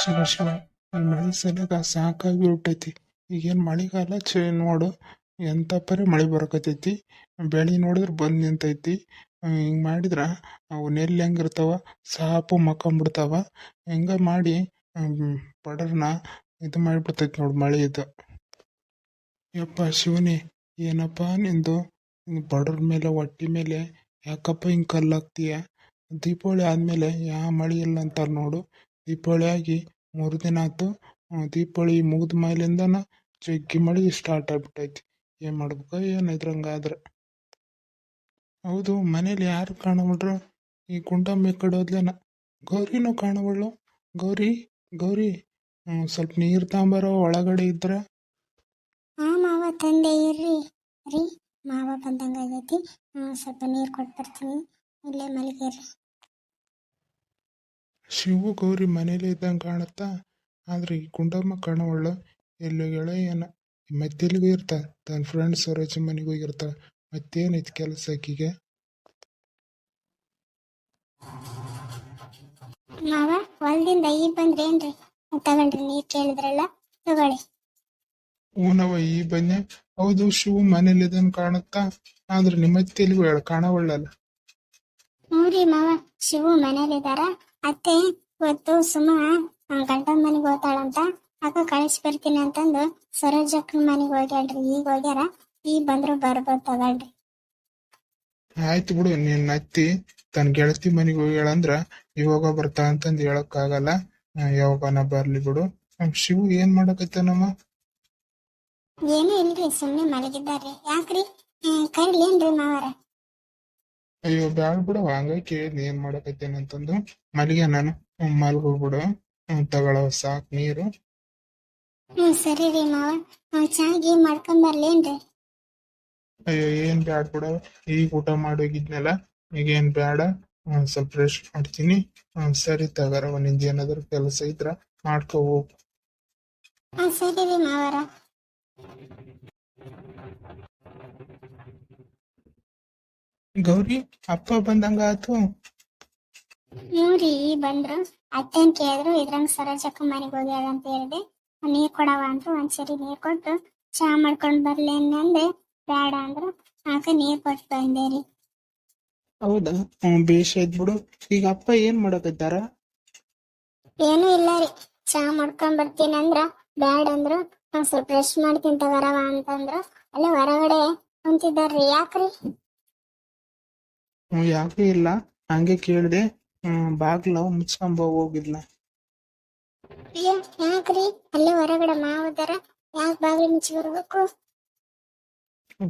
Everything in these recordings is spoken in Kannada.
ಶಿವ ಶಿವ. ಈ ಮಳೆ ಸಾಕಾಗಿ ಬಿಟ್ಟೈತಿ ಈಗೇನು ಮಳೆಗಾಲ? ಚೇ ನೋಡು. ಎಂಥ ಪರಿ ಮಳೆ ಬರಕತ್ತೈತಿ. ಬೆಳೆ ನೋಡಿದ್ರೆ ಬಂದು ನಿಂತೈತಿ. ಹಿಂಗೆ ಮಾಡಿದ್ರೆ ಅವು ನೆಲ್ಲು ಹೆಂಗಿರ್ತಾವ? ಸಾಪು ಮಕ್ಕೊಂಬಿಡ್ತಾವ. ಹಿಂಗೆ ಮಾಡಿ ಬಡವ್ರನ್ನ ಇದು ಮಾಡಿಬಿಡ್ತೈತಿ ನೋಡು ಮಳೆ ಇದು. ಯಪ್ಪ ಶಿವನೇ, ಏನಪ್ಪ ನಿಂದು? ಬಡವ್ರ ಮೇಲೆ, ಹೊಟ್ಟಿ ಮೇಲೆ ಯಾಕಪ್ಪ ಹಿಂಗೆ ಕಲ್ಲಾಗ್ತೀಯ ದೀಪಾವಳಿ ಆದಮೇಲೆ ಯಾವ ಮಳೆ ಇಲ್ಲ ಅಂತಾರೆ ನೋಡು. ದೀಪಾವಳಿ ಆಗಿ ಮೂರು ದಿನ ಆಯ್ತು. ದೀಪಾವಳಿ ಮುಗಿದ ಮೇಲಿಂದನ ಜಗ್ಗಿ ಮಳೆ ಸ್ಟಾರ್ಟ್ ಆಗ್ಬಿಟ್ಟೈತಿ. ಏನು ಮಾಡ್ಬೇಕು? ಏನು ಇದ್ರಂಗಾದ್ರೆ ಹೌದು, ಮನೇಲಿ ಯಾರು ಕಾಣಬಿಟ್ರು ಈ ಗುಂಡಮ್ಮ ಕಡೆ ಹೋದ್ಲೇನ? ಗೌರಿನೂ ಕಾಣಬಳ್ಳು ಗೌರಿ ಗೌರಿ ಸ್ವಲ್ಪ ನೀರು ತಗೊಂಬರೋ ಒಳಗಡೆ ಇದ್ರ. ಹಾ ಮಾವ, ತಂದೆ ಇರ್ರಿ. ರೀ, ಮಾವ ಬಂದಂಗ ಸ್ವಲ್ಪ ನೀರು ಕೊಟ್ಟು ಬರ್ತೀನಿ. ಇಲ್ಲೇ ಮಲಗಿರ್ರಿ ಶಿವು ಗೌರಿ ಮನೇಲಿ ಇದ್ದಂಗೆ ಕಾಣುತ್ತಾ? ಆದ್ರೆ ಈ ಗುಂಡಮ್ಮ ಕಾಣವಳು ಎಲ್ಲೋ ಗೆಳೆಯನ ಮತ್ತೆಲ್ಲಿಗೂ ಇರ್ತಾ ತನ್ನ ಫ್ರೆಂಡ್ ಸರೋಜ ಮನೆಗೆ ಹೋಗಿರ್ತಾ ಮತ್ತೇನೈತಿ ಕೆಲಸ ಆಕಿಗೆ? ಮಾವ ಈ ಈಗ ಬಂದ್ರೇನ್ರಿ ತಗೊಂಡ್ರಿ ನೀರ್ ಕೇಳಿದ್ರಲ್ಲ ತಗೊಳ್ಳಿ. ಹೂನವ ಈ ಬನ್ನಿ. ಹೌದು ಶಿವು ಮನೇಲಿ ಇದ್ದಂಗೆ ಕಾಣುತ್ತಾ? ಆದ್ರೆ ನಿಮ್ಮ ಹೇಳ ಕಾಣವಳ್ಳಲ್ಲ ಹ್ಞೂ ರೀ ಮಾವ ಶಿವು ಮನೇಲಿದಾರ. ಅತ್ತೆ ಇವತ್ತು ಸುಮ ಗಂಡನ ಮನೆಗೆ ಹೋಗ್ತಾಳಂತ. ಅಕ್ಕ ಕಳಿಸಿ ಬರ್ತೀನಿ ಅಂತಂದು ಸರೋಜಕ್ಕನ ಮನೆಗೆ ಹೋಗ್ಯಾಳ್ರಿ. ಈಗ ಹೋಗ್ಯಾರ. ಈಗ ಬಂದ್ರು ಬರ್ಬೋದು ತಗೊಳ್ರಿ. ಆಯ್ತು ಬಿಡು ನಿನ್ನ ಅತ್ತಿ ತನ್ನ ಗೆಳತಿ ಮನೆಗೆ ಹೋಗ್ಯಾಳಂದ್ರ ಇವಾಗ ಬರ್ತಾ ಅಂತಂದು ಹೇಳಕ್ಕಾಗಲ್ಲ ಯಾವಾಗನ ಬರ್ಲಿ ಬಿಡು. ನಮ್ ಶಿವು ಏನ್ ಮಾಡಕತ್ತಾನಮ್ಮ? ಏನೂ ಇಲ್ರಿ ಸುಮ್ಮನೆ ಮಲಗಿದ್ದಾರ್ರಿ. ಯಾಕ್ರಿ? ಕರ್ಲಿ ಏನ್ರಿ ಮಾವರ? ಅಯ್ಯೋ ಬ್ಯಾಡ ಬಿಡು ಹಂಗ ಕೇಳಿದ್ನಿ ಏನ್ ಮಾಡಕತ್ತೇನೆ ಅಂತಂದು. ಮಲಿಗೆ ನಾನು ಮಲ್ಗೋಗ್ಬಿಡು ತಗೊಳವ ಸಾಕ್ ನೀರು. ಸರಿ ರೀ ಮಾವ. ಚೆನ್ನಾಗಿ ಮಾಡ್ಕೊಂಡ್ ಬರ್ಲೇನ್ರಿ? ಅಯ್ಯೋ ಏನ್ ಬ್ಯಾಡ್ ಬಿಡು. ಈಗ ಊಟ ಮಾಡೋಗಿದ್ನಲ್ಲ ಈಗ ಏನ್ ಬ್ಯಾಡ. ಸ್ವಲ್ಪ ರೆಸ್ಟ್ ಮಾಡ್ತೀನಿ. ಸರಿ ತಗರವ ನಿಂದ ಏನಾದ್ರು ಕೆಲಸ ಇದ್ರ ಮಾಡ್ಕೋ ಹೋಗು. ಸರಿ ರೀ ಮಾವರ. ಗೌರಿ ಅಪ್ಪ ಬಂದಂಗ ಆತು? ನೋಡಿ ಬಂದ್ರ. ಅತ್ತೆ ಅತ್ತೇನ್ ಕೇಳಿದ್ರು ಇದ್ರಂಗ್ ಸರೋಜಕ್ಕ ಮನೆಗೆ ಹೋಗ್ಯಾಳ ಅಂತ ಹೇಳಿದೆ. ನೀರ್ ಕೊಡವ ಅಂದ್ರು. ಒಂದ್ಸರಿ ನೀರ್ ಕೊಟ್ಟು ಚಾ ಮಾಡ್ಕೊಂಡ್ ಬರ್ಲಿ ಅಂದ್ರೆ ಬೇಡ ಅಂದ್ರು. ಆಗ ನೀರ್ ಕೊಟ್ಟು ಬಂದೆ ರೀ. ಹೌದಾ? ಹ್ಮ್ ಬೇಷ್ ಆಯ್ತ್ ಬಿಡು. ಈಗ ಅಪ್ಪ ಏನ್ ಮಾಡಕತ್ತಾರ? ಏನೂ ಇಲ್ಲ ರೀ. ಚಾ ಮಾಡ್ಕೊಂಡ್ ಬರ್ತೀನಿ ಅಂದ್ರ ಬ್ಯಾಡ ಅಂದ್ರು. ಒಂದ್ ಸ್ವಲ್ಪ ರೆಸ್ಟ್ ಮಾಡ್ತೀನಿ ತಗರವ ಅಂತಂದ್ರು. ಅಲ್ಲೇ ಹೊರಗಡೆ ಕುಂತಿದ್ದಾರ್ರಿ. ಯಾಕ್ರಿ? ಹ್ಮ್ ಯಾಕೆ ಇಲ್ಲ? ಹಂಗೆ ಕೇಳ್ದೆ ಹ್ಮ್ ಬಾಗ್ಲ ಮುಚ್ಕೊಂಬ ಹೋಗಿದ್ಲ ಏನ್ ಯಾಕ್ರಿ ಅಲ್ಲೇ ಹೊರಗಡೆ ಮಾವದಾರ ಯಾಕೆ ಬಾಗಿಲು ಮುಚ್ಚಿ ಬರ್ಬೇಕು?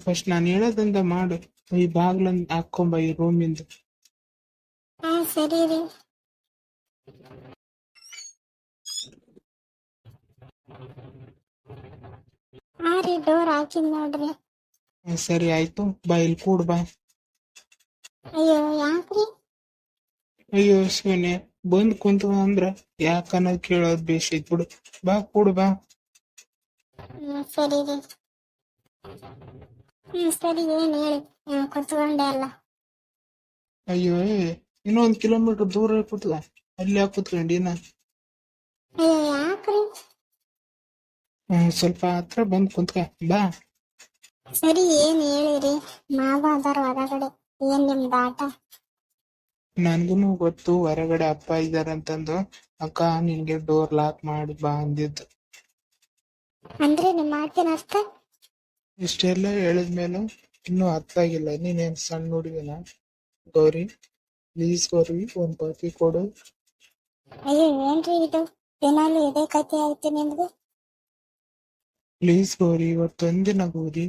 ಫಸ್ಟ್ ನಾನು ಹೇಳೋದಂದ ಮಾಡು ಈ ಬಾಗ್ಲನ್ ಹಾಕೊಂಬ ಈ ರೂಮಿಂದ ಹಾ ಸರಿ ರೀ. ಹಾ ರೀ ಡೋರ್ ಹಾಕಿದ್ ನೋಡ್ರಿ. ಹ್ಮ್, ಸರಿ ಆಯ್ತು. ಬಾ ಇಲ್ಲಿ ಕೂಡ್ ಬಾ. ಅಯ್ಯೋ ಯಾಕ್ರಿ? ಅಯ್ಯೋ ಶಿವನೆ ಬಂದ್ ಕುಂತ ಅಂದ್ರ ಯಾಕನ ಕೇಳೋದ್ ಬೇಷ್ ಬಿಡು. ಬಾ ಕೂಡು ಬಾ. ಹ್ಮ್ ಸರಿ ರೀ. ಹ್ಮ್ ಸರಿ ಏನ್ ಹೇಳಿ? ಹ್ಮ್ ಕುತ್ಕೊಂಡೆ ಅಲ್ಲ. ಅಯ್ಯೋ ಏ, ಇನ್ನೊಂದ್ ಕಿಲೋಮೀಟರ್ ದೂರ ಕೂತ್ಕ. ಅಲ್ಲಿ ಯಾಕೆ ಕೂತ್ಕೊಂಡಿನ ಅಯ್ಯೋ ಯಾಕ್ರಿ? ಹ್ಮ್ ಸ್ವಲ್ಪ ಹತ್ರ ಬಂದ್ ಕುಂತ್ಕ. ಬಾ. ಸರಿ ಏನ್ ಹೇಳಿರಿ ಮಾವ ಅದಾರ ಹೊರಗಡೆ. ಏನ್ ನಿಮ್ದು ಆಟ? ನನ್ಗುನು ಗೊತ್ತು ಹೊರಗಡೆ ಅಪ್ಪ ಇದಾರಂತಂದು ಅಕ್ಕ ನಿನ್ಗೆ ಡೋರ್ ಲಾಕ್ ಮಾಡಿ ಬಾ ಅಂದಿದ್ದು. ಅಂದ್ರೆ ನಿಮ್ ಮಾತಿನ ಅರ್ಥ? ಇಷ್ಟೆಲ್ಲ ಹೇಳಿದ್ಮೇಲೂ ಇನ್ನೂ ಅರ್ಥ ಆಗಿಲ್ಲ. ನೀನೇನ್ ಸಣ್ಣ ಹುಡುಗಿನ? ಗೌರಿ ಪ್ಲೀಸ್ ಗೌರಿ ಒಂದ್ ಕಾಫಿ ಕೊಡು. ಅಯ್ಯೋ ಏನ್ರಿ ಇದು? ದಿನಾಲು ಇದೇ ಕತೆ ಆಯ್ತು ನಿಮ್ದು? ಪ್ಲೀಸ್ ಗೌರಿ ಇವತ್ತೊಂದಿನ ಗೌರಿ.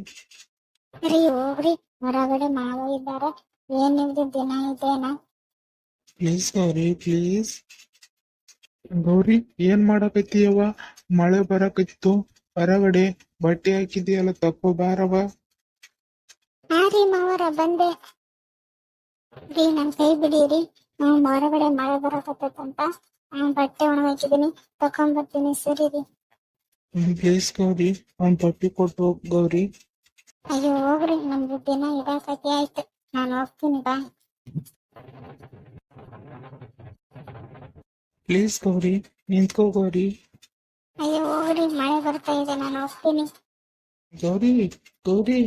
ಹೋಗ್ರಿ. ಹೊರಗಡೆ ಮಾವ ಇದ್ದಾರೆ. ಏನ್ ನಿಮ್ದು ದಿನ ಇದೇನಾ? ಪ್ಲೀಸ್ ಗೌರಿ ಪ್ಲೀಸ್ ಗೌರಿ ಏನ್ ಮಾಡಕತ್ತೀಯವ್ವ? ಮಳೆ ಬರಕತ್ತಿತ್ತು ಹೊರಗಡೆ ಬಟ್ಟೆ ಹಾಕಿದ್ಯಲ್ಲ ತಪ್ಪು ಬಾರವ ಹಾ ರೀ ಮಾವರ ಬಂದೆ. ರೀ ನನ್ ಕೈ ಬಿಡೀರಿ. ನಾವು ಹೊರಗಡೆ ಮಳೆ ಬರಕತ್ತಂತ ನಾನ್ ಬಟ್ಟೆ ಒಣಗಾಕಿದೀನಿ ತಕೊಂಬರ್ತೀನಿ ಸರಿ ರೀ. ಪ್ಲೀಸ್ ಗೌರಿ ಒಂದ್ ಪಪ್ಪಿ ಕೊಟ್ಟು ಹೋಗ್ ಗೌರಿ. ಅಯ್ಯೋ ಹೋಗ್ರಿ ನಮ್ದು ದಿನ ಇದೇ ಸತಿ ಆಯ್ತು. ನಾನು ಹೋಗ್ತೀನಿ ಪ್ಲೀಸ್ ಗೌರಿ ನಿಂತ್ಕೋ ಗೌರಿ ಅಯ್ಯೋ ಹೋಗ್ರಿ ಮಳೆ ಬರ್ತಾ ಇದೆ ನಾನು ಹೋಗ್ತೀನಿ. ಗೌರಿ ಗೌರಿ.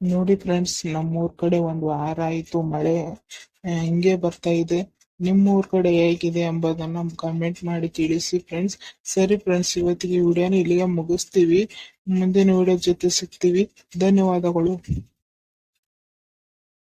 ನೋಡಿ ಫ್ರೆಂಡ್ಸ್ ನಮ್ಮೂರ್ ಕಡೆ ಒಂದು ವಾರ ಆಯ್ತು ಮಳೆ ಹಿಂಗೆ ಬರ್ತಾ ಇದೆ. ನಿಮ್ಮೂರ್ ಕಡೆ ಹೇಗಿದೆ ಎಂಬುದನ್ನ ಕಮೆಂಟ್ ಮಾಡಿ ತಿಳಿಸಿ ಫ್ರೆಂಡ್ಸ್ ಸರಿ ಫ್ರೆಂಡ್ಸ್ ಇವತ್ತಿಗೆ ವಿಡಿಯೋನ ಇಲ್ಲಿಗೆ ಮುಗಿಸ್ತೀವಿ. ಮುಂದಿನ ವಿಡಿಯೋ ಜೊತೆ ಸಿಗ್ತೀವಿ. ಧನ್ಯವಾದಗಳು.